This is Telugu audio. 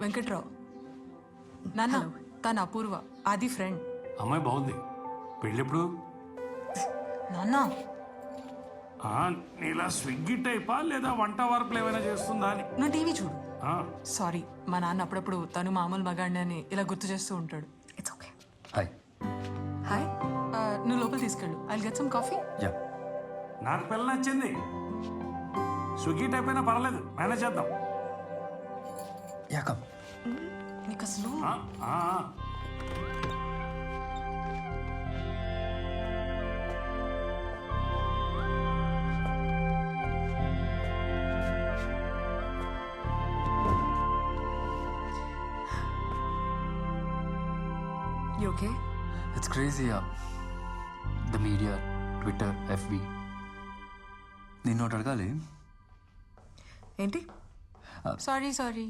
వెంకట్రావు. నాన్న తన అపూర్వ ఆది ఫ్రెండ్ అమ్మాయి బాగుంది. పెళ్ళెప్పుడు? నాన్న. ఆ, నీలా స్విగ్గీ టైపా లేదా వంట వార్పులు ఏమైనా చేస్తుందా అని? నువ్వు టీవీ చూడు. ఆ, సారీ మా నాన్న అప్పుడప్పుడు తను మామూలు మగాడిని అని ఇలా గుర్తు చేస్తూ ఉంటాడు. ఇట్స్ ఓకే హాయ్ హాయ్ నువ్వు లోపల తీసుకెళ్ళు. I get some coffee yeah నాకు పిల్ల నచ్చింది. స్విగ్గీ టైప్ అయినా పర్లేదు. మేనేజ్ చేద్దాం. నీకు అసలు ఆ, ఆ, ఆ. You okay it's crazy the media Twitter FB నిన్ను ఒకటి అడగాలి? ఏంటి? Sorry sorry